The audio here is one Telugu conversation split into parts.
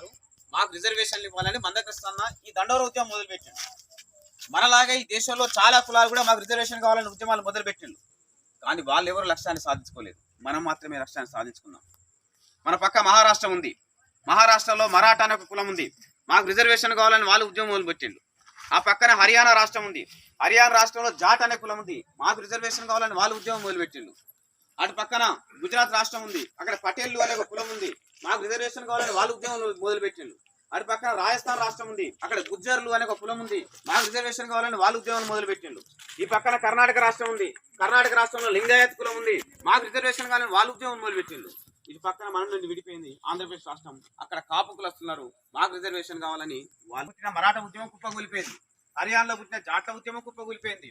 ఉన్నారు మాకు రిజర్వేషన్లు ఇవ్వాలని మందకృష్ణ ఈ దండోర ఉద్యమం మొదలుపెట్టిండు. మనలాగే ఈ దేశంలో చాలా కులాలు కూడా మాకు రిజర్వేషన్ కావాలని ఉద్యమాలు మొదలుపెట్టిండు. కానీ వాళ్ళు ఎవరు లక్ష్యాన్ని సాధించుకోలేదు. మనం మాత్రమే లక్ష్యాన్ని సాధించుకున్నాం. మన పక్క మహారాష్ట్ర ఉంది. మహారాష్ట్రలో మరాఠా అనే ఒక కులం ఉంది. మాకు రిజర్వేషన్ కావాలని వాళ్ళు ఉద్యమం మొదలుపెట్టిండు ఆ పక్కన హర్యానా రాష్ట్రం ఉంది. హర్యానా రాష్ట్రంలో జాట్ అనే కులం ఉంది. మాకు రిజర్వేషన్ కావాలని వాళ్ళు ఉద్యమం మొదలుపెట్టిండు అటు పక్కన గుజరాత్ రాష్ట్రం ఉంది. అక్కడ పటేళ్ళు అనే ఒక కులం ఉంది. మాకు రిజర్వేషన్ కావాలని వాళ్ళు ఉద్యమం మొదలుపెట్టిండు అటు పక్కన రాజస్థాన్ రాష్ట్రం ఉంది. అక్కడ గుజ్జర్లు అనే ఒక కులం ఉంది. మాకు రిజర్వేషన్ కావాలని వాళ్ళు ఉద్యమం మొదలుపెట్టిండు ఈ పక్కన కర్ణాటక రాష్ట్రం ఉంది. కర్ణాటక రాష్ట్రంలో లింగాయత్ కులం ఉంది. మాకు రిజర్వేషన్ కావాలని వాళ్ళు ఉద్యమం మొదలుపెట్టిండు ఇటు పక్కన మన నుండి విడిపోయింది ఆంధ్రప్రదేశ్ రాష్ట్రం. అక్కడ కాపుకులు వస్తున్నారు మాకు రిజర్వేషన్ కావాలని వాళ్ళు పుట్టిన మరాఠా ఉద్యమం కుప్పకూలిపోయింది. హర్యానాలో పుట్టిన జాట్ల ఉద్యమం కుప్ప కూలిపోయింది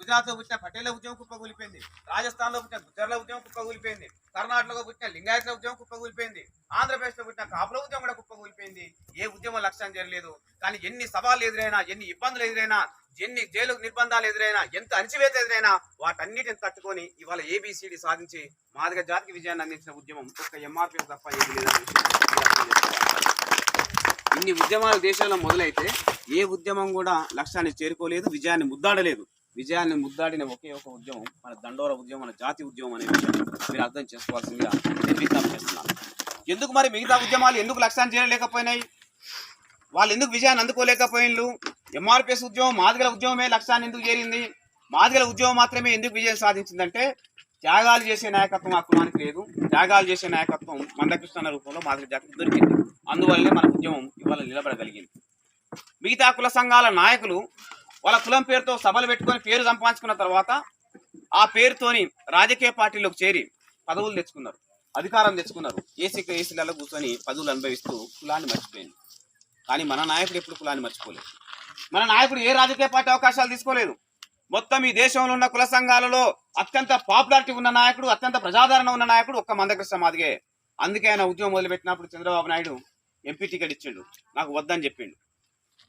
లో పుట్టిన పటేళ్ళ ఉద్యమం కుప్పకూలిపోయింది రాజస్థాన్లో పుట్టిన గుజ్జర్ల ఉద్యమం కుప్పకూలిపోయింది కర్ణాటకలో పుట్టిన లింగాయత్ల ఉద్యమం కుప్పకూలిపోయింది ఆంధ్రప్రదేశ్లో పుట్టిన కాపుల ఉద్యమం కూడా కుప్పకూలిపోయింది ఏ ఉద్యమం లక్ష్యం జరగలేదు కానీ ఎన్ని సవాళ్ళు ఎదురైనా ఎన్ని ఇబ్బందులు ఎదురైనా ఎన్ని జైలు నిర్బంధాలు ఎదురైనా ఎంత అణచివేత ఎదురైనా వాటన్నిటిని తట్టుకొని ఇవాళ ఏబిసిడి సాధించి మాదిగ జాతికి విజయాన్ని అందించిన ఉద్యమం ఒక్క ఎంఆర్పీ తప్ప ఏది లేదని ఇన్ని ఉద్యమాలు దేశంలో మొదలైతే ఏ ఉద్యమం కూడా లక్ష్యాన్ని చేరుకోలేదు విజయాన్ని ముద్దాడలేదు. విజయాన్ని ముద్దాడిన ఒకే ఒక ఉద్యమం మన దండోర ఉద్యమం మన జాతి ఉద్యమం అనే విషయం మీరు అర్థం చేసుకోవాల్సిందిగా నేను విజ్ఞప్తి చేస్తున్నాను. ఎందుకు మరి మిగతా ఉద్యమాలు ఎందుకు లక్ష్యాన్ని చేరలేకపోయినాయి? వాళ్ళు ఎందుకు విజయాన్ని అందుకోలేకపోయినారు ఎంఆర్పిఎస్ ఉద్యమం మాదిగల ఉద్యమమే లక్ష్యాన్ని ఎందుకు చేరింది? మాదిగల ఉద్యమం మాత్రమే ఎందుకు విజయం సాధించిందంటే త్యాగాలు చేసే నాయకత్వం ఆ కులానికి లేదు. త్యాగాలు చేసే నాయకత్వం మందకృష్ణ రూపంలో మాదిగ జాతికి దొరికింది. అందువల్లనే మన ఉద్యమం ఇవాళ నిలబడగలిగింది. మిగతా కుల సంఘాల నాయకులు వాళ్ళ కులం పేరుతో సభలు పెట్టుకొని పేరు సంపాదించుకున్న తర్వాత ఆ పేరుతోని రాజకీయ పార్టీలోకి చేరి పదవులు తెచ్చుకున్నారు. అధికారం తెచ్చుకున్నారు. ఏసీ ఏసీలలో కూర్చొని పదవులు అనుభవిస్తూ కులాన్ని మర్చిపోయింది. కానీ మన నాయకుడు ఎప్పుడు కులాన్ని మర్చిపోలేదు. మన నాయకుడు ఏ రాజకీయ పార్టీ అవకాశాలు తీసుకోలేదు. మొత్తం ఈ దేశంలో ఉన్న కుల సంఘాలలో అత్యంత పాపులారిటీ ఉన్న నాయకుడు అత్యంత ప్రజాదరణ ఉన్న నాయకుడు ఒక్క మందకృష్ణ మాదిగే. అందుకే ఆయన ఉద్యమం మొదలుపెట్టినప్పుడు చంద్రబాబు నాయుడు ఎంపీ టికెట్ ఇచ్చిండు. నాకు వద్దని చెప్పిండు.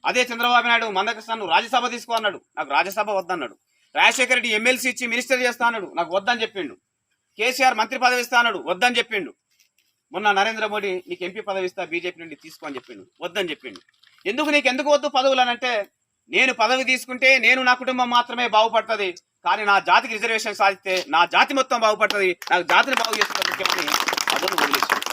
అదే చంద్రబాబు నాయుడు మందకృష్ణను రాజ్యసభ తీసుకో అన్నాడు. నాకు రాజ్యసభ వద్దన్నాడు. రాజశేఖర రెడ్డి ఎమ్మెల్సీ ఇచ్చి మినిస్టర్ చేస్తా అన్నాడు. నాకు వద్దని చెప్పిండు. కేసీఆర్ మంత్రి పదవి ఇస్తా అన్నాడు. వద్దని చెప్పిండు. మొన్న నరేంద్ర మోడీ నీకు ఎంపీ పదవి ఇస్తా బీజేపీ నుండి తీసుకో అని చెప్పిండు. వద్దని చెప్పిండు. ఎందుకు నీకు ఎందుకు వద్దు పదవులు అంటే నేను పదవి తీసుకుంటే నేను నా కుటుంబం మాత్రమే బాగుపడుతుంది. కానీ నా జాతికి రిజర్వేషన్ సాధిస్తే నా జాతి మొత్తం బాగుపడుతుంది. నాకు జాతిని బాగు చేసుకుంటే ముఖ్యమని పదవులు వదిలేసాడు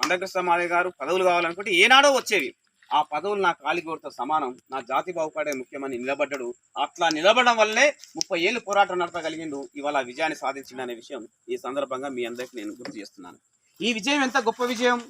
మందకృష్ణ మాదే గారు పదవులు కావాలనుకుంటే ఏనాడో వచ్చేవి. ఆ పదవులు నా కాలిగోరుతో సమానం. నా జాతి బాగుపడే ముఖ్యమని నిలబడ్డాడు. అట్లా నిలబడడం వల్లే ముప్పై ఏళ్ళు పోరాటం నడపగలిగిండు. ఇవాళ విజయాన్ని సాధించిండు అనే విషయం ఈ సందర్భంగా మీ అందరికి నేను గుర్తు చేస్తున్నాను. ఈ విజయం ఎంత గొప్ప విజయం?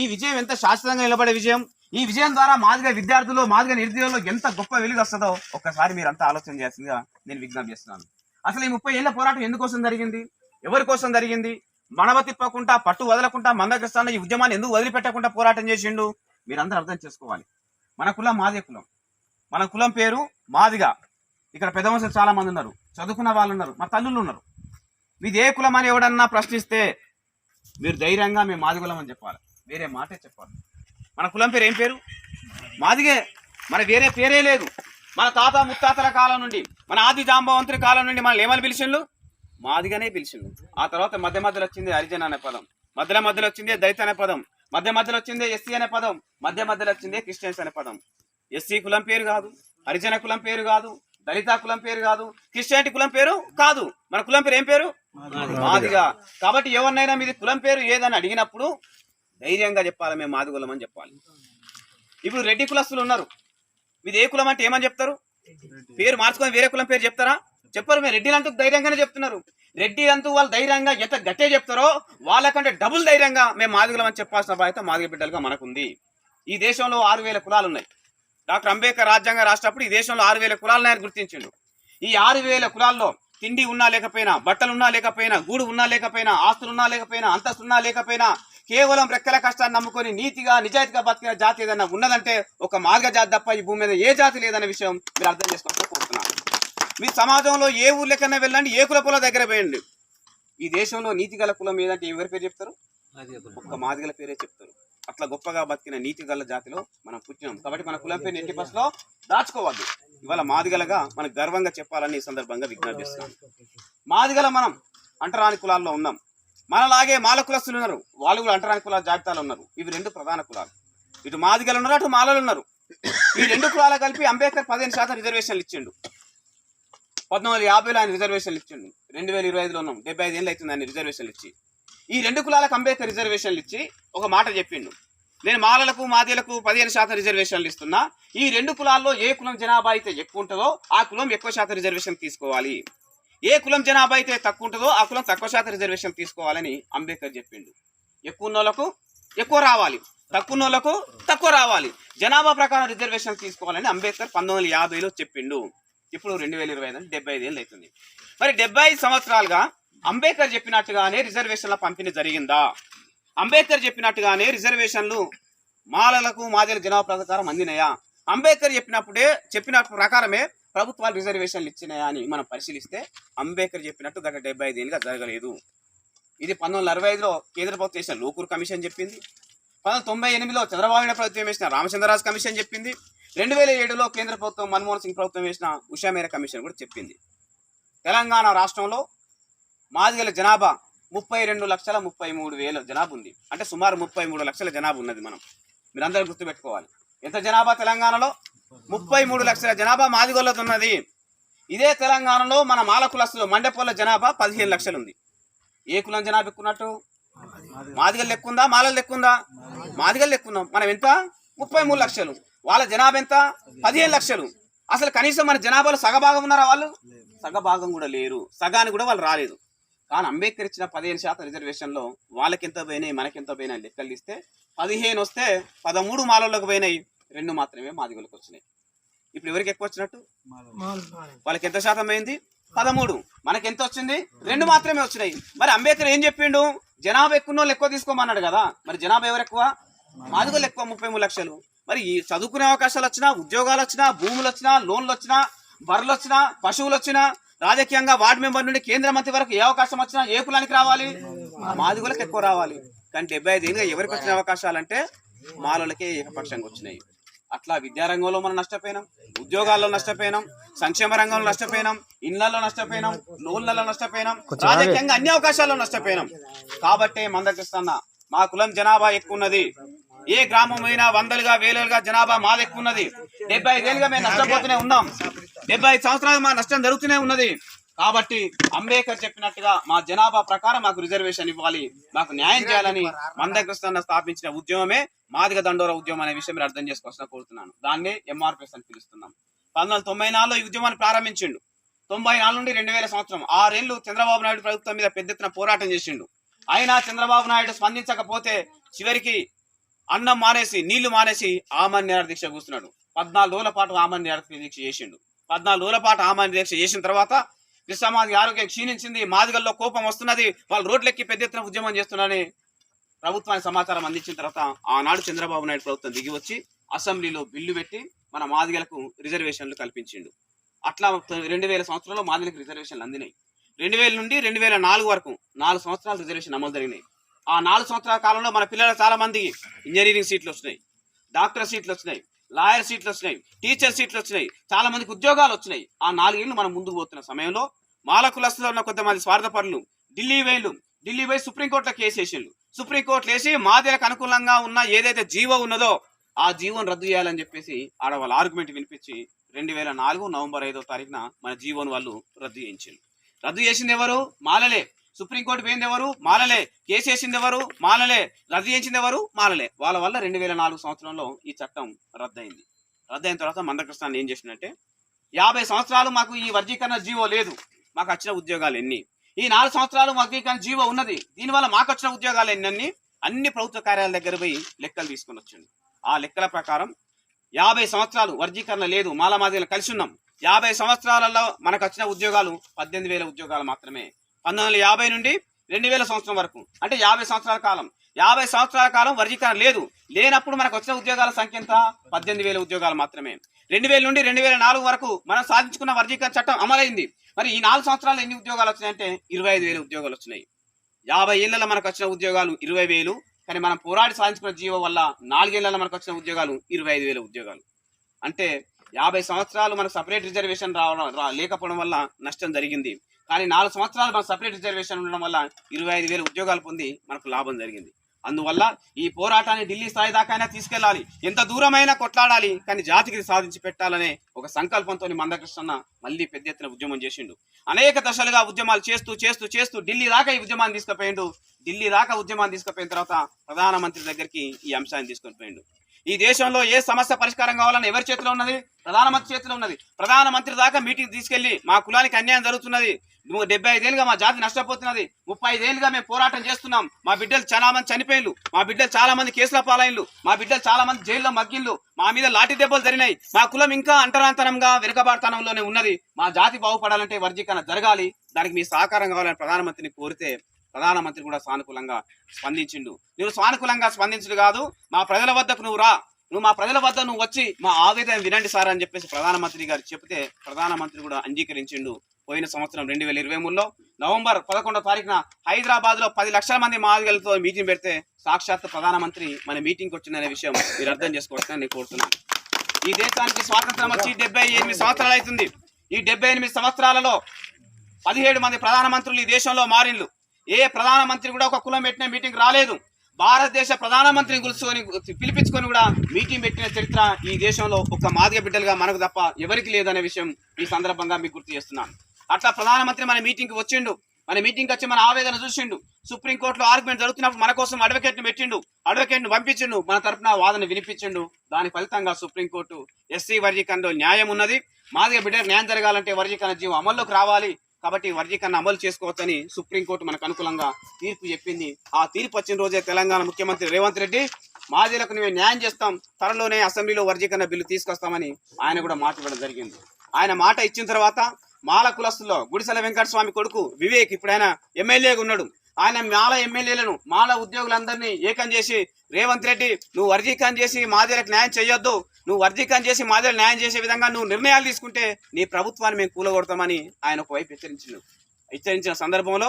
ఈ విజయం ఎంత శాశ్వతంగా నిలబడే విజయం? ఈ విజయం ద్వారా మాదిగా విద్యార్థులు మాదిగా నిరుద్యోగులు ఎంత గొప్ప వెలుగు వస్తుందో ఒక్కసారి మీరు అంతా ఆలోచన చేయాల్సిందిగా నేను విజ్ఞప్తి చేస్తున్నాను. అసలు ఈ ముప్పై ఏళ్ళ పోరాటం ఎందుకోసం జరిగింది? ఎవరి కోసం జరిగింది? మనవ తిప్పకుండా పట్టు వదలకుండా మందకృష్ణ ఈ ఉద్యమాన్ని ఎందుకు వదిలిపెట్టకుండా పోరాటం చేసిండు? మీరందరూ అర్థం చేసుకోవాలి. మన కులం మాదే కులం. మన కులం పేరు మాదిగ. ఇక్కడ పెద్ద మనుషులు చాలా మంది ఉన్నారు. చదువుకున్న వాళ్ళు ఉన్నారు. మా తల్లులు ఉన్నారు. మీది ఏ కులం అని ఎవడన్నా ప్రశ్నిస్తే మీరు ధైర్యంగా మేము మాది కులం అని చెప్పాలి. వేరే మాటే చెప్పాలి. మన కులం పేరు ఏం పేరు? మాదిగే. మన వేరే పేరే లేదు. మన తాత ముత్తాతల కాలం నుండి మన ఆది జాంబవంతుడి కాలం నుండి మనల్ని ఏమని పిలిచిండు మాదిగానే పిలిచిండు ఆ తర్వాత మధ్య మధ్యలో వచ్చింది హరిజన్ అనే పదం. మధ్యలో మధ్యలో వచ్చింది దళిత అనే పదం. మధ్య మధ్యలో వచ్చింది ఎస్సీ అనే పదం మధ్య మధ్యలో వచ్చింది క్రిస్టియన్స్ అనే పదం. ఎస్సీ కులం పేరు కాదు హరిజన కులం పేరు కాదు దళిత కులం పేరు కాదు క్రిస్టియానిటీ కులం పేరు కాదు. మన కులం పేరు ఏం పేరు? మాదిగా. కాబట్టి ఎవరినైనా మీది కులం పేరు ఏదని అడిగినప్పుడు ధైర్యంగా చెప్పాలి మేము మాది కులం అని చెప్పాలి. ఇప్పుడు రెడ్డి కులస్తులు ఉన్నారు. మీది ఏ కులం అంటే ఏమని చెప్తారు? పేరు మార్చుకొని వేరే కులం పేరు చెప్తారా? చెప్పరు మీరు. రెడ్డిలు ధైర్యంగానే చెప్తున్నారు. రెడ్డి అంటూ వాళ్ళు ధైర్యంగా ఎంత గట్టే చెప్తారో వాళ్ళకంటే డబుల్ ధైర్యంగా మేము మాదిగలం అని చెప్పాల్సిన బాధ్యత మాదిగ బిడ్డలుగా మనకుంది. ఈ దేశంలో ఆరు వేల కులాలు ఉన్నాయి. డాక్టర్ అంబేద్కర్ రాజ్యాంగం రాసినప్పుడు ఈ దేశంలో ఆరు వేల కులాలను ఆయన గుర్తించిండు. ఈ ఆరు వేల కులాల్లో తిండి ఉన్నా లేకపోయినా బట్టలు ఉన్నా లేకపోయినా గూడు ఉన్నా లేకపోయినా ఆస్తులు ఉన్నా లేకపోయినా అంతస్తున్నా లేకపోయినా కేవలం రెక్కల కష్టాన్ని నమ్ముకొని నీతిగా నిజాయితీగా బతికిన జాతి ఏదైనా ఉన్నదంటే ఒక మార్గ జాతి తప్ప ఈ భూమి మీద ఏ జాతి లేదనే విషయం మీరు అర్థం చేసుకోవాలని కోరుతున్నాను మీ సమాజంలో ఏ ఊర్లకన్నా వెళ్ళండి ఏ కుల కుల దగ్గర పోయండి. ఈ దేశంలో నీతి గల కులం ఏదంటే ఎవరి పేరు చెప్తారు? ఒక్క మాదిగల పేరే చెప్తారు. అట్లా గొప్పగా బతికిన నీతి గల జాతిలో మనం పుట్టినాం. కాబట్టి మన కులం పేరు ఎట్టి బస్సులో దాచుకోవద్దు. ఇవాళ మాదిగలగా మనకు గర్వంగా చెప్పాలని ఈ సందర్భంగా విజ్ఞప్తి చేస్తున్నాం. మాదిగల మనం అంటరాని కులాల్లో ఉన్నాం. మనలాగే మాల కులస్తులు ఉన్నారు. వాళ్ళు కూడా అంటరాని కులాల జాబితాలో ఉన్నారు. ఇవి రెండు ప్రధాన కులాలు. ఇటు మాదిగలు ఉన్నారు అటు మాలలు ఉన్నారు. ఈ రెండు కులాలు కలిపి అంబేద్కర్ పదిహేను శాతం రిజర్వేషన్లు ఇచ్చిండు. పద్నాలుగు యాభైలో ఆయన రిజర్వేషన్లు ఇచ్చిండు. రెండు వేల ఇరవై ఐదులో ఉన్నాం. డెబ్బై ఐదు ఏళ్ళు అవుతుంది ఆయన రిజర్వేషన్లు ఇచ్చి. ఈ రెండు కులాలకు అంబేద్కర్ రిజర్వేషన్లు ఇచ్చి ఒక మాట చెప్పిండు. నేను మాలలకు మాదేలకు పదిహేను శాతం రిజర్వేషన్లు ఇస్తున్నా. ఈ రెండు కులాల్లో ఏ కులం జనాభా అయితే ఎక్కువ ఉంటుందో ఆ కులం ఎక్కువ శాతం రిజర్వేషన్ తీసుకోవాలి. ఏ కులం జనాభా అయితే తక్కువ ఉంటుందో ఆ కులం తక్కువ శాతం రిజర్వేషన్ తీసుకోవాలని అంబేద్కర్ చెప్పిండు. ఎక్కువ ఉన్నోళ్ళకు ఎక్కువ రావాలి. తక్కువ ఉన్నోళ్ళకు తక్కువ రావాలి. జనాభా ప్రకారం రిజర్వేషన్ తీసుకోవాలని అంబేద్కర్ పంతొమ్మిది వందల యాభైలో చెప్పిండు. ఇప్పుడు రెండు వేల ఇరవై ఐదు అంటే డెబ్బై ఐదు ఏళ్ళు అవుతుంది. మరి డెబ్బై ఐదు సంవత్సరాలుగా అంబేద్కర్ చెప్పినట్టుగానే రిజర్వేషన్ల పంపిణీ జరిగిందా? అంబేద్కర్ చెప్పినట్టుగానే రిజర్వేషన్లు మాలలకు మాదిల జనాభా ప్రకారం అందినాయా? అంబేద్కర్ చెప్పినప్పుడే చెప్పిన ప్రకారమే ప్రభుత్వాలు రిజర్వేషన్లు ఇచ్చినాయా అని మనం పరిశీలిస్తే అంబేద్కర్ చెప్పినట్టు గత డెబ్బై ఐదు ఏళ్ళుగా జరగలేదు. ఇది పంతొమ్మిది వందల అరవై ఐదులో కేంద్ర ప్రభుత్వం చేసిన లోకూర్ కమిషన్ చెప్పింది. పంతొమ్మిది తొంభై ఎనిమిదిలో చంద్రబాబు నాయుడు ప్రభుత్వం వేసిన రామచంద్రరాజు కమిషన్ చెప్పింది. రెండు వేల ఏడులో కేంద్ర ప్రభుత్వం మన్మోహన్ సింగ్ ప్రభుత్వం వేసిన ఉషా మేర కమిషన్ కూడా చెప్పింది. తెలంగాణ రాష్ట్రంలో మాదిగల జనాభా ముప్పై రెండు లక్షల ముప్పై మూడు వేల జనాభా ఉంది. అంటే సుమారు ముప్పై మూడు లక్షల జనాభా ఉన్నది మనం. మీరందరూ గుర్తుపెట్టుకోవాలి. ఎంత జనాభా తెలంగాణలో? ముప్పై మూడు లక్షల జనాభా మాదిగొల్లది ఉన్నది. ఇదే తెలంగాణలో మన మాల కులస్తులు జనాభా పదిహేను లక్షలు ఉంది. ఏ కులం జనాభా ఎక్కున్నట్టు? మాదిగలు లెక్కుందా? మాలలు లెక్కుందా? మాదిగలు లెక్కున్నాం. మనం ఎంత? ముప్పై మూడు లక్షలు. వాళ్ళ జనాభా ఎంత? పదిహేను లక్షలు. అసలు కనీసం మన జనాభాలో సగభాగం ఉన్నారా వాళ్ళు? సగభాగం కూడా లేరు. సగానికి కూడా వాళ్ళు రాలేదు. కానీ అంబేద్కర్ ఇచ్చిన పదిహేను శాతం రిజర్వేషన్లో వాళ్ళకి ఎంత పోయినాయి మనకి ఎంత పోయినాయి లెక్కలు తీస్తే పదిహేను వస్తే పదమూడు మాలలకు పోయినాయి. రెండు మాత్రమే మాదిగలకు వచ్చినాయి. ఇప్పుడు ఎవరికి ఎక్కువ వచ్చినట్టు? వాళ్ళకి ఎంత శాతం అయింది పదమూడు. మనకి ఎంత వచ్చింది? రెండు మాత్రమే వచ్చినాయి. మరి అంబేద్కర్ ఏం చెప్పిండు? జనాభా ఎక్కువ ఎక్కువ తీసుకోమన్నాడు కదా. మరి జనాభా ఎవరు ఎక్కువ? మాదిగోళ్ళు ఎక్కువ ముప్పై మూడు లక్షలు. మరి ఈ చదువుకునే అవకాశాలు వచ్చినా ఉద్యోగాలు వచ్చినా భూములు వచ్చినా లోన్లు వచ్చినా బర్రెలు వచ్చినా పశువులు వచ్చినా రాజకీయంగా వార్డు మెంబర్ నుండి కేంద్ర మంత్రి వరకు ఏ అవకాశం వచ్చినా ఏ కులానికి రావాలి? మాదిగోళ్ళకి ఎక్కువ రావాలి. కానీ డెబ్బై ఐదు ఏళ్ళుగా ఎవరికి వచ్చిన అవకాశాలంటే మాలలకే ఏకపక్షంగా వచ్చినాయి. అట్లా విద్యారంగంలో మనం నష్టపోయినాం ఉద్యోగాల్లో నష్టపోయినాం సంక్షేమ రంగంలో నష్టపోయినాం ఇళ్ళలో నష్టపోయినాం లోన్లలో నష్టపోయినాం రాజకీయంగా అన్ని అవకాశాల్లో నష్టపోయినాం. కాబట్టే మందకిస్తున్న మా కులం జనాభా ఎక్కువ ఉన్నది. ఏ గ్రామం అయినా వందలుగా వేలుగా జనాభా మాది ఎక్కువ ఉన్నది డెబ్బై ఐదేళ్ళుగా మేము నష్టపోతూనే ఉన్నాం. డెబ్బై సంవత్సరాలు మా నష్టం జరుగుతూనే ఉన్నది. కాబట్టి అంబేద్కర్ చెప్పినట్టుగా మా జనాభా ప్రకారం మాకు రిజర్వేషన్ ఇవ్వాలి. మాకు న్యాయం చేయాలని మందకృష్ణ స్థాపించిన ఉద్యమమే మాదిగ దండోర ఉద్యమం అనే విషయం మీరు అర్థం చేసుకోవాల్సిన కోరుతున్నాను. దాన్ని ఎంఆర్పిఎస్ అని పిలుస్తున్నాం. పంతొమ్మిది తొంభై నాలుగులో ఈ ఉద్యమాన్ని ప్రారంభించిండు. తొంభై నాలుగు నుండి రెండు వేల సంవత్సరం ఆరేళ్ళు చంద్రబాబు నాయుడు ప్రభుత్వం మీద పెద్ద ఎత్తున పోరాటం చేసిండు. అయినా చంద్రబాబు నాయుడు స్పందించకపోతే చివరికి అన్నం మానేసి నీళ్ళు మానేసి ఆమాన్ నిరాహార దీక్ష కూర్చున్నాడు. పద్నాలుగు రోజుల పాటు ఆమాన్ నిరాహార దీక్ష చేసిండు. పద్నాలుగు రోజుల పాటు ఆమాన్ దీక్ష చేసిన తర్వాత కృష్ణమాది ఆరోగ్యం క్షీణించింది మాదిగల్లో కోపం వస్తున్నది వాళ్ళు రోడ్లెక్కి పెద్ద ఎత్తున ఉద్యమం చేస్తున్నారని ప్రభుత్వానికి సమాచారం అందించిన తర్వాత ఆనాడు చంద్రబాబు నాయుడు ప్రభుత్వం దిగి వచ్చి అసెంబ్లీలో బిల్లు పెట్టి మన మాదిగలకు రిజర్వేషన్లు కల్పించిండు. అట్లా రెండు వేల సంవత్సరంలో మాదిగలకు రిజర్వేషన్లు అందినాయి. రెండు వేల నుండి రెండు వేల నాలుగు వరకు నాలుగు సంవత్సరాలు రిజర్వేషన్ అమలు జరిగినాయి. ఆ నాలుగు సంవత్సరాల కాలంలో మన పిల్లలు చాలా మందికి ఇంజనీరింగ్ సీట్లు వచ్చినాయి డాక్టర్ సీట్లు వచ్చినాయి లాయర్ సీట్లు వచ్చినాయి టీచర్ సీట్లు వచ్చినాయి చాలా మందికి ఉద్యోగాలు వచ్చినాయి. ఆ నాలుగేళ్ళు మనం ముందుకు పోతున్న సమయంలో మాలకులస్తులో ఉన్న కొంతమంది స్వార్థపరులు ఢిల్లీ వేలు ఢిల్లీ పోయి సుప్రీంకోర్టులో కేసు వేసేళ్ళు సుప్రీంకోర్టు వేసి మాదిలకు అనుకూలంగా ఉన్న ఏదైతే జీవో ఉన్నదో ఆ జీవోను రద్దు చేయాలని చెప్పేసి ఆడ వాళ్ళ ఆర్గ్యుమెంట్ వినిపించి రెండు వేల నాలుగు నవంబర్ ఐదో తారీఖున మన జీవోను వాళ్ళు రద్దు చేయించారు రద్దు చేసింది ఎవరు? మాలలే. సుప్రీంకోర్టు పోయింది ఎవరు మాలలే. కేసు వేసింది ఎవరు మాలలే. రద్దు చేయించింది ఎవరు మాలలే. వాళ్ళ వల్ల రెండు వేల నాలుగు సంవత్సరంలో ఈ చట్టం రద్దయింది. రద్దయిన తర్వాత మందకృష్ణాన్ని ఏం చేసిందంటే యాభై సంవత్సరాలు మాకు ఈ వర్గీకరణ జీవో లేదు. మాకు వచ్చిన ఉద్యోగాలు ఎన్ని? ఈ నాలుగు సంవత్సరాలు వర్గీకరణ జీవో ఉన్నది. దీనివల్ల మాకు వచ్చిన ఉద్యోగాలు ఎన్ని అన్ని ప్రభుత్వ కార్యాలయాల దగ్గర పోయి లెక్కలు తీసుకొని వచ్చిండు. ఆ లెక్కల ప్రకారం యాభై సంవత్సరాలు వర్గీకరణ లేదు. మాలమాదిగలు కలిసి ఉన్నాం. యాభై సంవత్సరాలలో మనకు వచ్చిన ఉద్యోగాలు పద్దెనిమిది వేల ఉద్యోగాలు మాత్రమే. పంతొమ్మిది యాభై నుండి రెండు వేల సంవత్సరం వరకు. అంటే యాభై సంవత్సరాల కాలం. యాభై సంవత్సరాల కాలం వర్గీకరణ లేదు. లేనప్పుడు మనకు వచ్చిన ఉద్యోగాల సంఖ్య ఎంత? పద్దెనిమిది వేల ఉద్యోగాలు మాత్రమే. రెండు వేల నుండి రెండు వేల నాలుగు వరకు మనం సాధించుకున్న వర్గీకరణ చట్టం అమలైంది. మరి ఈ నాలుగు సంవత్సరాలు ఎన్ని ఉద్యోగాలు వచ్చినాయంటే ఇరవై ఐదు వేల ఉద్యోగాలు వచ్చినాయి. యాభై ఏళ్ళలో మనకు వచ్చిన ఉద్యోగాలు ఇరవై వేలు. కానీ మనం పోరాడి సాధించుకున్న జీవో వల్ల నాలుగేళ్ళలో మనకు వచ్చిన ఉద్యోగాలు ఇరవై ఐదు వేల ఉద్యోగాలు. అంటే యాభై సంవత్సరాలు మనకు సపరేట్ రిజర్వేషన్ రావడం రా లేకపోవడం వల్ల నష్టం జరిగింది. కానీ నాలుగు సంవత్సరాలు మన సపరేట్ రిజర్వేషన్ ఉండడం వల్ల ఇరవై ఐదు వేల ఉద్యోగాలు పొంది మనకు లాభం జరిగింది. అందువల్ల ఈ పోరాటాన్ని ఢిల్లీ స్థాయి దాకైనా తీసుకెళ్ళాలి ఎంత దూరమైనా కొట్లాడాలి కానీ జాతికి సాధించి పెట్టాలనే ఒక సంకల్పంతో మందకృష్ణ మళ్ళీ పెద్ద ఎత్తున ఉద్యమం చేసిండు. అనేక దశలుగా ఉద్యమాలు చేస్తూ చేస్తూ చేస్తూ ఢిల్లీ దాకా ఈ ఉద్యమాన్ని తీసుకుపోయిండు. ఢిల్లీ దాకా ఉద్యమాన్ని తీసుకుపోయిన తర్వాత ప్రధానమంత్రి దగ్గరికి ఈ అంశాన్ని తీసుకొని పోయిండు. ఈ దేశంలో ఏ సమస్య పరిష్కారం కావాలని ఎవరి చేతిలో ఉన్నది? ప్రధానమంత్రి చేతిలో ఉన్నది. ప్రధానమంత్రి దాకా మీటింగ్ తీసుకెళ్ళి మా కులానికి అన్యాయం జరుగుతున్నది. డెబ్బై ఐదేళ్ళుగా మా జాతి నష్టపోతున్నది. ముప్పై ఐదేళ్ళుగా మేము పోరాటం చేస్తున్నాం. మా బిడ్డలు చాలా మంది చనిపోయిన్లు. మా బిడ్డలు చాలా మంది కేసుల పాలైన్లు. మా బిడ్డలు చాలా మంది జైల్లో మగ్గిళ్ళు మా మీద లాఠీ దెబ్బలు జరిగినాయి. మా కులం ఇంకా అంటరాంతరంగా వెనుకబాటుతనంలోనే ఉన్నది. మా జాతి బాగుపడాలంటే వర్గీకరణ జరగాలి. దానికి మీ సహకారం కావాలని ప్రధానమంత్రిని కోరితే ప్రధానమంత్రి కూడా సానుకూలంగా స్పందించిండు. నువ్వు సానుకూలంగా స్పందించుడు కాదు మా ప్రజల వద్దకు నువ్వు రా. నువ్వు మా ప్రజల వద్ద నువ్వు వచ్చి మా ఆవేదన వినండి సార్ అని చెప్పేసి ప్రధానమంత్రి గారు చెప్తే ప్రధానమంత్రి కూడా అంగీకరించిండు. పోయిన సంవత్సరం రెండు వేల ఇరవై మూడులో నవంబర్ పదకొండో తారీఖున హైదరాబాద్లో పది లక్షల మంది మాదిగలతో మీటింగ్ పెడితే సాక్షాత్ ప్రధానమంత్రి మన మీటింగ్ వచ్చిందనే విషయం మీరు అర్థం చేసుకోవచ్చని నేను కోరుతున్నాను. ఈ దేశానికి స్వాతంత్రం వచ్చి డెబ్బై ఎనిమిది సంవత్సరాలు అవుతుంది ఈ డెబ్బై ఎనిమిది సంవత్సరాలలో పదిహేడు మంది ప్రధానమంత్రులు ఈ దేశంలో మారిండ్లు. ఏ ప్రధానమంత్రి కూడా ఒక కులం పెట్టిన మీటింగ్ రాలేదు. భారతదేశ ప్రధానమంత్రిని గుర్చుకొని పిలిపించుకొని కూడా మీటింగ్ పెట్టిన చరిత్ర ఈ దేశంలో ఒక మాదిగ బిడ్డలుగా మనకు తప్ప ఎవరికి లేదనే విషయం ఈ సందర్భంగా మీకు గుర్తు చేస్తున్నాను. అట్లా ప్రధానమంత్రి మన మీటింగ్కి వచ్చిండు. మన మీటింగ్కి వచ్చి మన ఆవేదన చూసిండు. సుప్రీంకోర్టులో ఆర్గ్యుమెంట్ జరుగుతున్నప్పుడు మన కోసం అడ్వకేట్ను పెట్టిండు. అడ్వకేట్ను పంపించిండు. మన తరపున వాదన వినిపించిండు. దాని ఫలితంగా సుప్రీంకోర్టు ఎస్సీ వర్గీకరణలో న్యాయం ఉన్నది. మాదిగ బిడ్డకు న్యాయం జరగాలంటే వర్గీకరణ జీవం అమల్లోకి రావాలి. కాబట్టి వర్గీకరణ అమలు చేసుకోవచ్చని సుప్రీంకోర్టు మనకు అనుకూలంగా తీర్పు చెప్పింది. ఆ తీర్పు వచ్చిన రోజే తెలంగాణ ముఖ్యమంత్రి రేవంత్ రెడ్డి మాజీలకు మేము న్యాయం చేస్తాం త్వరలోనే అసెంబ్లీలో వర్గీకరణ బిల్లు తీసుకొస్తామని ఆయన కూడా మాట జరిగింది. ఆయన మాట ఇచ్చిన తర్వాత మాల కులస్తుల్లో గుడిసెల వెంకట స్వామి కొడుకు వివేక్ ఇప్పుడు ఆయన ఎమ్మెల్యేగా ఉన్నాడు. ఆయన మాల ఎమ్మెల్యేలను మాల ఉద్యోగులందరినీ ఏకం చేసి రేవంత్ రెడ్డి నువ్వు వర్గీకరణ చేసి మాదిలకు న్యాయం చేయొద్దు నువ్వు వర్గీకరణ చేసి మాదిరి న్యాయం చేసే విధంగా నువ్వు నిర్ణయాలు తీసుకుంటే నీ ప్రభుత్వాన్ని మేము కూలగొడతామని ఆయన ఒకవైపు హెచ్చరించిండు. హెచ్చరించిన సందర్భంలో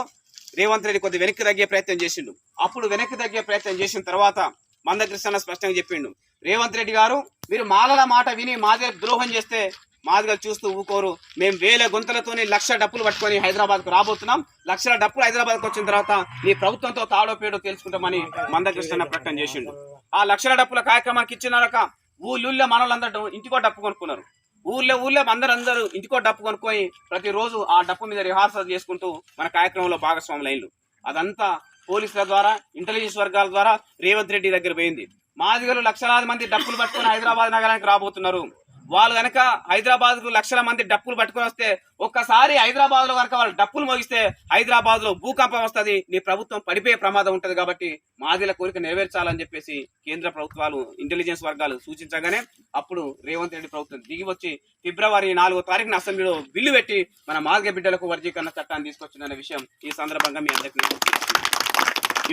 రేవంత్ రెడ్డి కొద్ది వెనక్కి తగ్గే ప్రయత్నం చేసిండు. అప్పుడు వెనక్కి తగ్గే ప్రయత్నం చేసిన తర్వాత మందకృష్ణ స్పష్టంగా చెప్పిండు. రేవంత్ రెడ్డి గారు మీరు మాలల మాట విని మాదిరి ద్రోహం చేస్తే మాదిగా చూస్తూ ఊకోరు. మేము వేల గుంతలతోనే లక్ష డప్పులు పట్టుకొని హైదరాబాద్కు రాబోతున్నాం. లక్షల డప్పులు హైదరాబాద్కు వచ్చిన తర్వాత నీ ప్రభుత్వంతో తాడో పేడో తెలుసుకుంటామని మందకృష్ణ ప్రకటన చేసిండు. ఆ లక్షల డప్పుల కార్యక్రమానికి ఇచ్చినాక ఊళ్ళో మనలందరూ ఇంటికో డప్పు కొనుక్కున్నారు. ఊళ్ళో ఊళ్ళో అందరందరూ ఇంటికో డప్పు కొనుక్కొని ప్రతిరోజు ఆ డప్పు మీద రిహార్సల్ చేసుకుంటూ మన కార్యక్రమంలో భాగస్వాములైన అదంతా పోలీసుల ద్వారా ఇంటెలిజెన్స్ వర్గాల ద్వారా రేవంత్ రెడ్డి దగ్గర పోయింది. మాదిగలు లక్షలాది మంది డప్పులు పట్టుకుని హైదరాబాద్ నగరానికి రాబోతున్నారు. వాళ్ళు కనుక హైదరాబాద్కు లక్షల మంది డప్పులు పట్టుకొని వస్తే ఒక్కసారి హైదరాబాద్లో కనుక వాళ్ళు డప్పులు మోగిస్తే హైదరాబాద్లో భూకంపం వస్తుంది నీ ప్రభుత్వం పడిపోయే ప్రమాదం ఉంటుంది కాబట్టి మాదిల కోరిక నెరవేర్చాలని చెప్పేసి కేంద్ర ప్రభుత్వాలు ఇంటెలిజెన్స్ వర్గాలు సూచించగానే అప్పుడు రేవంత్ రెడ్డి ప్రభుత్వం దిగి వచ్చి ఫిబ్రవరి నాలుగో తారీఖున అసెంబ్లీలో బిల్లు పెట్టి మన మాదిగ బిడ్డలకు వర్గీకరణ చట్టాన్ని తీసుకొచ్చిందనే విషయం ఈ సందర్భంగా మీ అందరికీ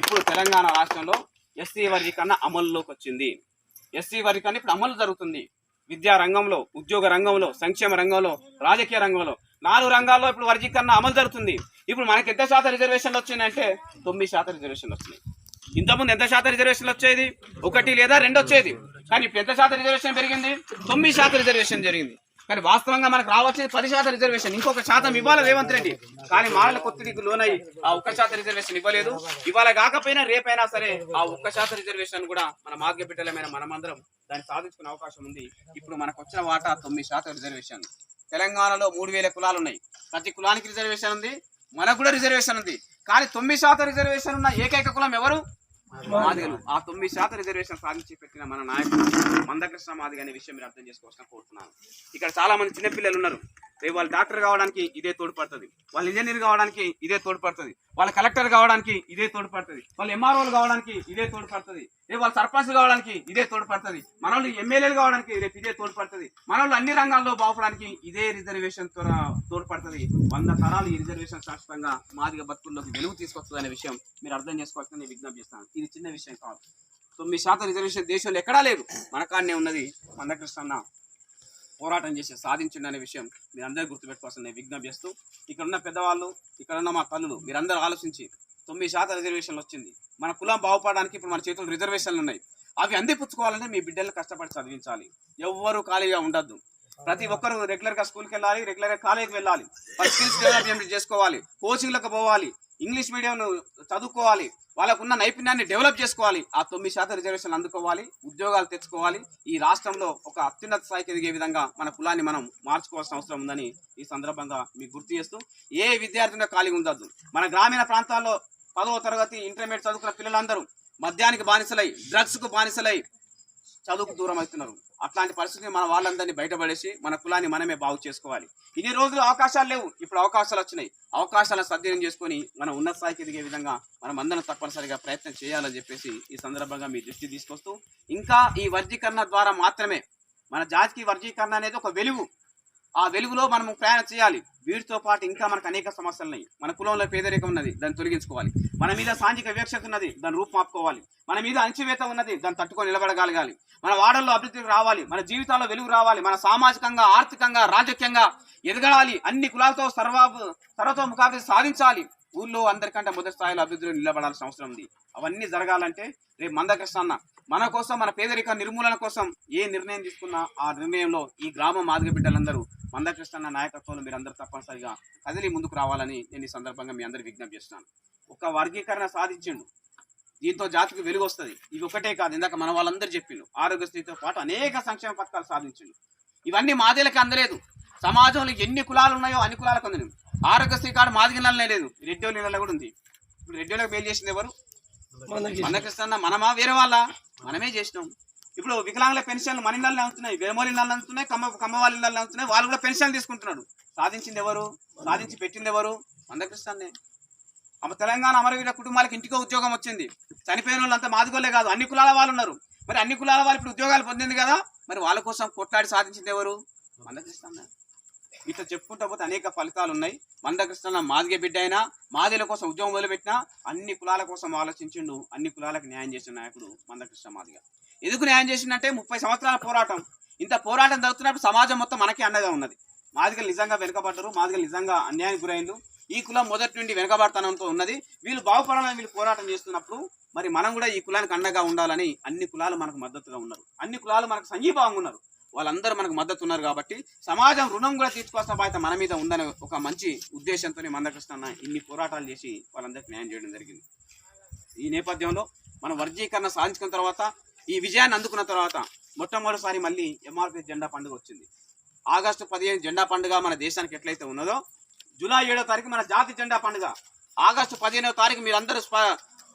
ఇప్పుడు తెలంగాణ రాష్ట్రంలో ఎస్సీ వర్గీకరణ అమలులోకి వచ్చింది. ఎస్సీ వర్గీకరణ ఇప్పుడు అమలు జరుగుతుంది. విద్యా రంగంలో ఉద్యోగ రంగంలో సంక్షేమ రంగంలో రాజకీయ రంగంలో నాలుగు రంగాల్లో ఇప్పుడు వర్గీకరణ అమలు జరుగుతుంది. ఇప్పుడు మనకి ఎంత శాతం రిజర్వేషన్లు వచ్చినాయంటే తొమ్మిది శాతం రిజర్వేషన్లు వచ్చినాయి. ఇంతకుముందు ఎంత శాతం రిజర్వేషన్లు వచ్చేది? ఒకటి లేదా రెండు వచ్చేది. కానీ ఇప్పుడు ఎంత శాతం రిజర్వేషన్ పెరిగింది? తొమ్మిది శాతం రిజర్వేషన్ జరిగింది. కానీ వాస్తవంగా మనకు రావాల్సింది పది శాతం రిజర్వేషన్. ఇంకొక శాతం ఇవ్వాలి రేవంత్ రెడ్డి? కానీ మాటల కొత్తిడికి లోనై ఆ ఒక్క శాతం రిజర్వేషన్ ఇవ్వలేదు. ఇవాళ కాకపోయినా రేపైనా సరే ఆ ఒక్క శాతం రిజర్వేషన్ కూడా మన మార్గ బిడ్డలమైన మనమందరం దాన్ని సాధించుకునే అవకాశం ఉంది. ఇప్పుడు మనకు వచ్చిన వాటా తొమ్మిది శాతం రిజర్వేషన్. తెలంగాణలో మూడు వేల కులాలు ఉన్నాయి. ప్రతి కులానికి రిజర్వేషన్ ఉంది. మనకు కూడా రిజర్వేషన్ ఉంది. కానీ తొమ్మిది శాతం రిజర్వేషన్ ఉన్న ఏకైక కులం ఎవరు? మాదిగలు. ఆ తొమ్మిది శాతం రిజర్వేషన్ సాధించి పెట్టిన మన నాయకుడు మందకృష్ణ మాదిగ అనే విషయం మీరు అర్థం చేసుకోవాల్సిన కోరుతున్నాను. ఇక్కడ చాలా మంది చిన్నపిల్లలు ఉన్నారు. రేపు వాళ్ళు డాక్టర్ కావడానికి ఇదే తోడ్పడుతుంది వాళ్ళు ఇంజనీర్ కావడానికి ఇదే తోడ్పడుతుంది వాళ్ళ కలెక్టర్ కావడానికి ఇదే తోడ్పడుతుంది వాళ్ళు ఎంఆర్ఓలు కావడానికి ఇదే తోడ్పడుతుంది రేపు వాళ్ళు సర్పంచ్ కావడానికి ఇదే తోడ్పడుతుంది మన ఎమ్మెల్యేలు కావడానికి రేపు ఇదే తోడ్పడుతుంది మన అన్ని రంగాల్లో బాగుపడడానికి ఇదే రిజర్వేషన్ తోడ్పడుతుంది వంద తరాలు ఈ రిజర్వేషన్ శాశ్వతంగా మాదిగ బతుకుల్లోకి వెలుగు తీసుకొస్తుంది అనే విషయం మీరు అర్థం చేసుకోవాల్సిన నేను విజ్ఞప్తి చేస్తాను. ఇది చిన్న విషయం కాదు. తొమ్మిది శాతం రిజర్వేషన్ దేశంలో ఎక్కడా లేదు. మన కాడనే ఉన్నది మందకృష్ణ పోరాటం చేసి సాధించండి అనే విషయం మీరు అందరూ గుర్తుపెట్టుకోవాల్సిన నేను విజ్ఞప్తి చేస్తూ ఇక్కడ ఉన్న పెద్దవాళ్ళు ఇక్కడ ఉన్న మా తల్లులు మీరందరూ ఆలోచించి తొమ్మిది శాతం రిజర్వేషన్లు వచ్చింది. మన కులం బాగుపడడానికి ఇప్పుడు మన చేతులు రిజర్వేషన్లు ఉన్నాయి. అవి అందిపుచ్చుకోవాలంటే మీ బిడ్డలను కష్టపడి చదివించాలి. ఎవ్వరూ ఖాళీగా ఉండద్దు. ప్రతి ఒక్కరు రెగ్యులర్గా స్కూల్కి వెళ్ళాలి రెగ్యులర్గా కాలేజ్కి వెళ్ళాలి. స్కిల్స్ డెవలప్మెంట్ చేసుకోవాలి కోచింగ్లకు పోవాలి ఇంగ్లీష్ మీడియం చదువుకోవాలి వాళ్ళకున్న నైపుణ్యాన్ని డెవలప్ చేసుకోవాలి. ఆ తొమ్మిది శాతం రిజర్వేషన్ అందుకోవాలి ఉద్యోగాలు తెచ్చుకోవాలి. ఈ రాష్ట్రంలో ఒక అత్యున్నత స్థాయికి ఎదిగే విధంగా మన కులాన్ని మనం మార్చుకోవాల్సిన అవసరం ఉందని ఈ సందర్భంగా మీకు గుర్తు చేస్తూ ఏ విద్యార్థిని ఖాళీ ఉండద్దు. మన గ్రామీణ ప్రాంతాల్లో పదవ తరగతి ఇంటర్మీడియట్ చదువుకున్న పిల్లలందరూ మద్యానికి బానిసలై డ్రగ్స్కు బానిసలై చదువుకు దూరం అవుతున్నారు. అట్లాంటి పరిస్థితిని మన వాళ్ళందరినీ బయటపడేసి మన కులాన్ని మనమే బాగు చేసుకోవాలి. ఇన్ని రోజులు అవకాశాలు లేవు. ఇప్పుడు అవకాశాలు వచ్చినాయి. అవకాశాలను సద్వినియోగం చేసుకొని మనం ఉన్నత స్థాయికి ఎదిగే విధంగా మనం అందరం తప్పనిసరిగా ప్రయత్నం చేయాలని చెప్పేసి ఈ సందర్భంగా మీ దృష్టి తీసుకొస్తూ ఇంకా ఈ వర్గీకరణ ద్వారా మాత్రమే మన జాతికి వర్గీకరణ అనేది ఒక వెలుగు. ఆ వెలుగులో మనం ప్రయాణం చేయాలి. వీటితో పాటు ఇంకా మనకు అనేక సమస్యలు ఉన్నాయి మన కులంలో పేదరికం ఉన్నది దాన్ని తొలగించుకోవాలి. మన మీద సాంఘిక వివక్షత ఉన్నది దాన్ని రూపుమాపుకోవాలి. మన మీద అణచివేత ఉన్నది దాన్ని తట్టుకొని నిలబడగలగాలి. మన వాడల్లో అభివృద్ధి రావాలి మన జీవితాల్లో వెలుగు రావాలి మన సామాజికంగా ఆర్థికంగా రాజకీయంగా ఎదగడాలి అన్ని కులాలతో సర్వాభు సర్వతోముఖాభివృద్ధి సాధించాలి. ఊళ్ళో అందరికంటే మొదటి స్థాయిలో అభివృద్ధిలో నిలబడాల్సిన అవసరం ఉంది. అవన్నీ జరగాలంటే రేపు మందకృష్ణ అన్న మన కోసం మన పేదరిక నిర్మూలన కోసం ఏ నిర్ణయం తీసుకున్నా ఆ నిర్ణయంలో ఈ గ్రామ మాదిగ బిడ్డలందరూ మందకృష్ణ నాయకత్వంలో మీరు అందరూ తప్పనిసరిగా కదిలి ముందుకు రావాలని నేను ఈ సందర్భంగా మీ అందరికి విజ్ఞప్తి చేస్తున్నాను. ఒక వర్గీకరణ సాధించిండు. దీంతో జాతికి వెలుగు వస్తుంది. ఇది ఒకటే కాదు. ఇందాక మన వాళ్ళందరూ చెప్పిండు ఆరోగ్యశ్రీతో పాటు అనేక సంక్షేమ పథకాలు సాధించిండు. ఇవన్నీ మాదేలకి అందలేదు. సమాజంలో ఎన్ని కులాలు ఉన్నాయో అన్ని కులాలకు అందిన ఆరోగ్యశ్రీ కార్డు మాదిగిళ్ళనే లేదు. రెడ్డి వాళ్ళ కూడా ఉంది. ఇప్పుడు రెడ్డి వాళ్ళకి మేలు చేసింది ఎవరు? మందకృష్ణ మనమా? వేరే వాళ్ళ? మనమే చేసినాం. ఇప్పుడు వికలాంగుల పెన్షన్లు మన ఇళ్ళనే అవుతున్నాయి వేమోరి ఇళ్ళని అవుతున్నాయి కమ్మ కమ్మ వాళ్ళ ఇళ్ళని అవుతున్నాయి వాళ్ళు కూడా పెన్షన్ తీసుకుంటున్నాడు. సాధించింది ఎవరు? సాధించి పెట్టింది ఎవరు? మందకృష్ణనే ఆమె తెలంగాణ అమరవీర కుటుంబాలకు ఇంటికో ఉద్యోగం వచ్చింది. చనిపోయిన వాళ్ళంతా మాదిగోలే కాదు. అన్ని కులాల వాళ్ళు ఉన్నారు. మరి అన్ని కులాల వాళ్ళు ఇప్పుడు ఉద్యోగాలు పొందింది కదా. మరి వాళ్ళ కోసం కొట్లాడి సాధించింది ఎవరు? మందకృష్ణ ఇట్లా చెప్పుకుంటా పోతే అనేక ఫలితాలు ఉన్నాయి మందకృష్ణ మాదిగ బిడ్డ అయినా మాదిల కోసం ఉద్యోగం మొదలుపెట్టినా అన్ని కులాల కోసం ఆలోచించిండు అన్ని కులాలకు న్యాయం చేసిన నాయకుడు మందకృష్ణ మాదిగ. ఎందుకు న్యాయం చేసిందంటే ముప్పై సంవత్సరాల పోరాటం. ఇంత పోరాటం జరుగుతున్నప్పుడు సమాజం మొత్తం మనకే అండగా ఉన్నది. మాదిగలు నిజంగా వెనుకబడ్డరు మాదిగలు నిజంగా అన్యాయానికి గురైండు. ఈ కులం మొదటి నుండి వెనుకబడతనంతో ఉన్నది. వీళ్ళు బాగుపడాలని వీళ్ళు పోరాటం చేస్తున్నప్పుడు మరి మనం కూడా ఈ కులానికి అండగా ఉండాలని అన్ని కులాలు మనకు మద్దతుగా ఉన్నారు. అన్ని కులాలు మనకు సంఘీభావంగా ఉన్నారు. వాళ్ళందరూ మనకు మద్దతు ఉన్నారు కాబట్టి సమాజం రుణం కూడా తీర్చుకోవాల్సిన బాధ్యత మన మీద ఉందనే ఒక మంచి ఉద్దేశంతో మందకృష్ణ ఇన్ని పోరాటాలు చేసి వాళ్ళందరికీ న్యాయం చేయడం జరిగింది. ఈ నేపథ్యంలో మనం వర్గీకరణ సాధించుకున్న తర్వాత ఈ విజయాన్ని అందుకున్న తర్వాత మొట్టమొదటిసారి మళ్ళీ ఎంఆర్పీ జెండా పండుగ వచ్చింది. ఆగస్టు పదిహేను జెండా పండుగ మన దేశానికి ఎట్లయితే ఉన్నదో జూలై ఏడో తారీఖు మన జాతి జెండా పండుగ. ఆగస్టు పదిహేనో తారీఖు మీరందరూ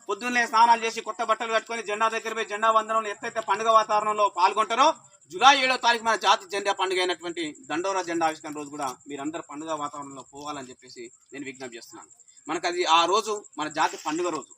పొద్దున్నే స్నానాలు చేసి కొత్త బట్టలు కట్టుకొని జెండా దగ్గర పోయి జెండా వందనంలో ఎత్తైతే పండుగ వాతావరణంలో పాల్గొంటారో జూలై ఏడో తారీఖు మన జాతి జెండా పండుగ అయినటువంటి దండోరా జెండా ఆవిష్కరణ రోజు కూడా మీరందరూ పండుగ వాతావరణంలో పోవాలని చెప్పేసి నేను విజ్ఞప్తి చేస్తున్నాను. మనకు అది ఆ రోజు మన జాతి పండుగ రోజు.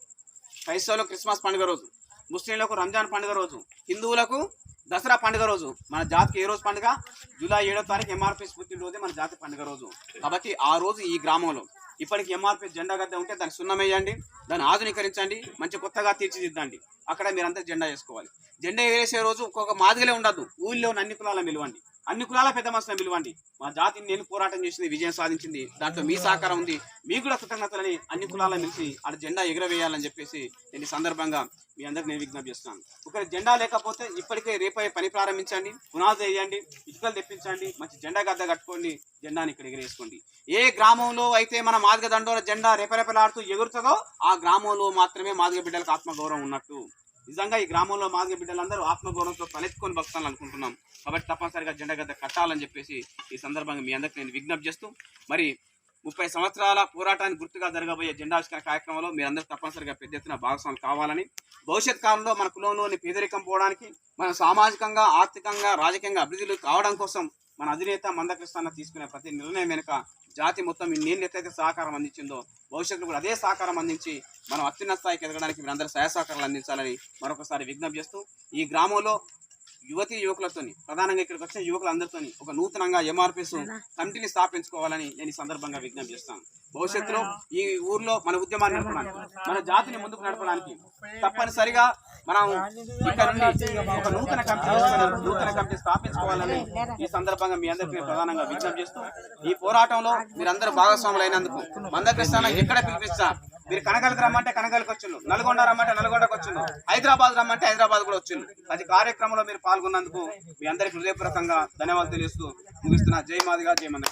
క్రైస్తవులకు క్రిస్మస్ పండుగ రోజు. ముస్లింలకు రంజాన్ పండుగ రోజు. హిందువులకు దసరా పండుగ రోజు. మన జాతికి ఏ రోజు పండుగ? జూలై ఏడో తారీఖు ఎంఆర్పీ స్ఫూర్తి రోజే మన జాతి పండుగ రోజు. కాబట్టి ఆ రోజు ఈ గ్రామంలో ఇప్పటికి ఎంఆర్పీ జెండా గద్దె ఉంటే దాన్ని సున్నం వేయండి దాన్ని ఆధునీకరించండి మంచి కొత్తగా తీర్చిదిద్దండి. అక్కడ మీరంతా జెండా వేసుకోవాలి. జెండా వేసే రోజు ఒక్కొక్క మాదిగలే ఉండదు ఊళ్ళో అన్ని కులాలను పిలవండి అన్ని కులాల పెద్ద మనుషులను పిలవండి. మా జాతిని నేను పోరాటం చేసింది విజయం సాధించింది. దాంట్లో మీ సహకారం ఉంది. మీకు కూడా కృతజ్ఞతలని అన్ని కులాలను పిలిచి ఆడ జెండా ఎగరవేయాలని చెప్పేసి నేను ఈ సందర్భంగా మీ అందరికి నేను విజ్ఞప్తి చేస్తున్నాను. ఒక జెండా లేకపోతే ఇప్పటికే రేపే పని ప్రారంభించండి పునాది వేయండి ఇటుకలు తెప్పించండి మంచి జెండా గద్ద కట్టుకోండి జెండాని ఇక్కడ ఎగరేసుకోండి. ఏ గ్రామంలో అయితే మన మాదిగ దండోర జెండా రేపరేపలాడుతూ ఎగురుతుందో ఆ గ్రామంలో మాత్రమే మాదిగ బిడ్డలకు ఆత్మగౌరవం ఉన్నట్టు నిజంగా ఈ గ్రామంలో మాదిగ బిడ్డలందరూ ఆత్మగౌరవంతో తలెత్తుకొని బతకాలని అనుకుంటున్నాం. కాబట్టి తప్పనిసరిగా జెండా గద్ద కట్టాలని చెప్పేసి ఈ సందర్భంగా మీ అందరికి నేను విజ్ఞప్తి చేస్తూ మరి ముప్పై సంవత్సరాల పోరాటానికి గుర్తుగా జరగబోయే జెండావిష్కరణ కార్యక్రమంలో మీరందరూ తప్పనిసరిగా పెద్ద ఎత్తున భాగస్వాములు కావాలని భవిష్యత్ కాలంలో మన కులంలోని పేదరికం పోవడానికి మన సామాజికంగా ఆర్థికంగా రాజకీయంగా అభివృద్ధులు కావడం కోసం మన అధినేత మందకృష్ణ తీసుకునే ప్రతి నిర్ణయం వెనుక జాతి మొత్తం ఇన్నేళ్ళు ఎట్లయితే సహకారం అందించిందో భవిష్యత్తులో కూడా అదే సహకారం అందించి మనం అత్యున్నత స్థాయికి ఎదగడానికి మీరందరూ సహాయ సహకారాలు అందించాలని మరొకసారి విజ్ఞప్తి చేస్తూ ఈ గ్రామంలో యువతి యువకులతోని ప్రధానంగా ఇక్కడికి వచ్చిన యువకులందరితోని ఒక నూతనంగా ఎంఆర్పిఎస్ కమిటీని స్థాపించుకోవాలని నేను ఈ సందర్భంగా విజ్ఞప్తి చేస్తాను. భవిష్యత్తులో ఈ ఊర్లో మన ఉద్యమాన్ని నడపడానికి మన జాతిని ముందుకు నడపడానికి తప్పనిసరిగా మనం ఇక్కడ నుండి ఒక నూతన కమిటీ నూతన కమిటీ స్థాపించుకోవాలని ఈ సందర్భంగా మీ అందరికీ ప్రధానంగా విజ్ఞప్తి చేస్తూ ఈ పోరాటంలో మీరందరూ భాగస్వాములు అయినందుకు మందకృష్ణ ఎక్కడ పిలిపిస్తా? మీరు కనగలకు రమ్మంటే కనగలకు వచ్చిండు నల్గొండ రమ్మంటే నల్గొండకు వచ్చిండు హైదరాబాద్ రమ్మంటే హైదరాబాద్ కూడా వచ్చిండు అది కార్యక్రమంలో మీరు పాల్గొన్నందుకు మీ అందరికి హృదయపూర్వకంగా ధన్యవాదాలు తెలుస్తూ ముగిస్తున్నా. జై మాదిగా జై మంద